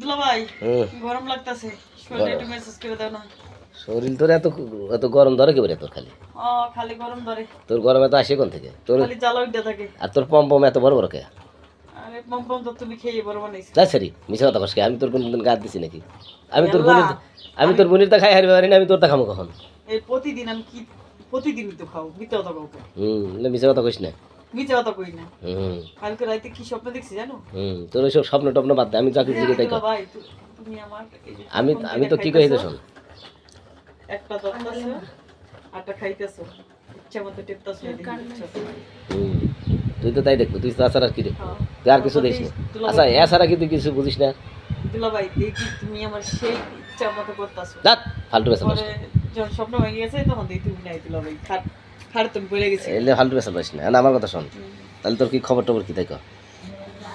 দুলা গরম লাগতাছে। একটু মেসেজ করে দাও না। শরীর তোর এত এত গরম ধরে তোর খালি? ও খালি গরম ধরে। তোর গরম এত আসে কোন থেকে? তোর খালি জ্বালা উঠতে থাকে। আর তোর পম পম এত বড় বড় কে? আরে পম পম তো তুমি খেয়ে বড় বানাইছো। যা সারি মিশা কথা কসকে আমি তোর গাদ দিছি নাকি? আমি তোর বোনের আমি তোর বোনের তা খাই হারবে পারি না আমি তোর তা খামো কখন? এই প্রতিদিন আমি কি প্রতিদিনই তো খাও মিথ্যা কথা কাউকে হুম কথা কইস না। মিথ্যা কথা কই না। হুম। কালকে রাতে কি স্বপ্ন দেখছি জানো? হুম তোর ওইসব স্বপ্ন টপ্ন বাদ দে আমি চাকরি দিকে তাই ভাই তুমি আমার আমি আমি তো কি কই খাইতেছো, শোন? একটা দত্তাছো আরটা খাইতেছো ইচ্ছা মতো টেপতাছো হুম তুই তো তাই দেখব তুই তো তাছাড়া আর কি রে হ্যাঁ। তুই আর কিছু দেখিস না? আচ্ছা এছাড়া কি তুই কিছু বুঝিস না? দুলা ভাই দেখি তুমি আমার সেই ইচ্ছা মতো করতাছো। দাঁত ফালতু বেসা যখন স্বপ্ন ভেঙে গেছে তখন দেখি তুমি নাই দুলা ভাই খাট এলে পাইস না। আমার কথা শোন। তাহলে তোর কি খবর টবর কি দেখো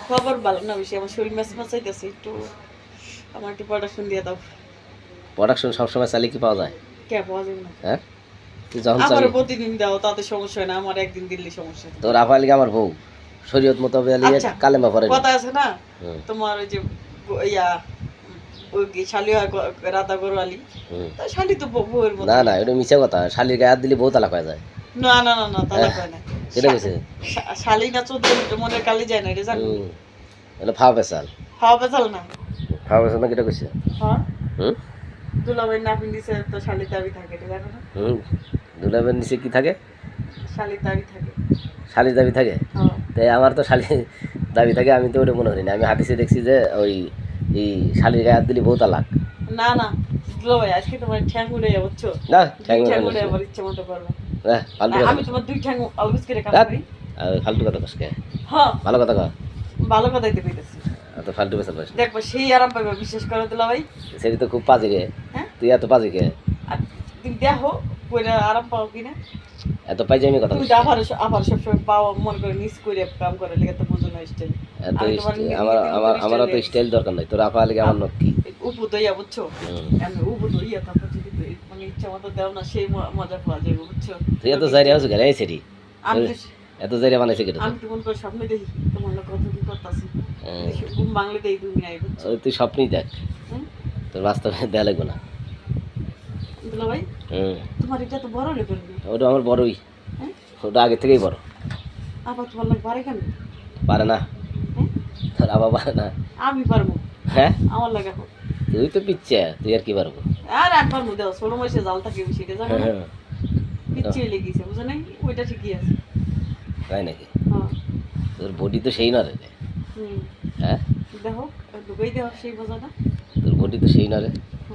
খবর ভালো না বেশি। আমার শরীর ম্যাচ ম্যাচাইতেছে একটু আমার একটু প্রোডাকশন দিয়ে দাও। প্রোডাকশন সবসময় চালিয়ে কি পাওয়া যায়? কে পাওয়া যাবে না। হ্যাঁ? তুই যখন চাবি প্রতিদিন দাও তাতে সমস্যা হয় না। আমার একদিন দিল্লি সমস্যা। তোর আমার বউ। শরীয়ত মতো আচ্ছা। কালেমা পরে কথা আছে না? তোমার ওই যে ইয়া রাধা গরওয়ালি হুম। শালি তো বউ- বউয়ের না না এটা মিছা কথা। শালির গায়ে দিলে বউ তালাক হয়ে যায়। না না না না হয় না কেটে গেছে শালি না চোদ্দ মনের কালি যায় না এটা জানো? এটা ফাও পেশাল খাওয়া পেছাল না? ফাও পেশাল না কেটে কইছে? হ্যাঁ? হুম? দুলাভাই না পিন্দিছে তো শালির দাবি থাকে এটা জানো না? হুম দুলাবের নিচে কি থাকে? শালির দাবি থাকে। শালির দাবি থাকে? হ্যাঁ। তাই আমার তো শালি দাবি থাকে আমি তো ওটা মনে করি না। আমি হাদিসে দেখছি যে ওই এই শালির গায়ে হাত দিলে বউ তালাক। না না দুলাভাই আজকে তোমার ঠ্যাং উড়ে যাবে না ঠ্যাং উড়ে। আবার ইচ্ছে মতো করবে হ্যাঁ ফালতু কথা আমি তোমার দুই ঠ্যাং অলবেজ করে কাম করি। ফালতু কথা কসকে হ্যাঁ। ভালো কথা ভালো কথাই তো কইতেছি। ফালতু দেখব সেই আরাম করে সেটি তো খুব পাজি রে। হ্যাঁ? তুই এত পাজি কে? আর তুমি দেখো কইরা আরাম পাও কিনা। এত পাইজামি কথা তুমি কইস। তো আবার আবার সবসময় মনে করে মিস করে কাম করে লেগে তো বুঝো না স্টাইল আমার নিজে আমার আমার তো স্টাইল দরকার নাই। তোর আপা আলিকে আমার নক্কি? উপু দইয়া বুঝছ? হুম। আমি উপু দইয়া তারপর যদি তো- মানে ইচ্ছা মতো দেও না সেই মজা পাওয়া যাবে বুঝছ? তুই এত জারি আছো এই সেটি এত জারি বানাইছে কেটে আমি তো মনে করে স্বপ্নে দেখি তোমার লোক কত কি করতেছি। হ্যাঁ। ঘুম বাংলে দেই তুমি নাই বুঝছ? তুই স্বপ্নই দেখ। হ্যাঁ? তোর বাস্তবে দেয়া লাগবে না। ভাই তোমার এটা তো বড় লেভেল। ওটা আমার বড়ই। হ্যাঁ? ওটা আগে থেকেই বড়। আবার তোমার লোক পারে কেন? পারে না। হ্যাঁ? তোর আবার পারে না। আমি পারব। হ্যাঁ? আমার লাগে তুই তো পিচ্ছে তুই আর কি পারব? আর একবার মধ্যে ছোট মাসে জাল থাকে সেটা জানো না হ্যাঁ, পিছিয়ে লেগেছে বুঝো নাই? ওইটা ঠিকই আছে। তাই নাকি? হ্যাঁ। তোর বডি তো সেই না রে। হ্যাঁ? দেখো ঢুকাই দেওয়া সেই বোঝাটা তোর বডি তো সেই না রে।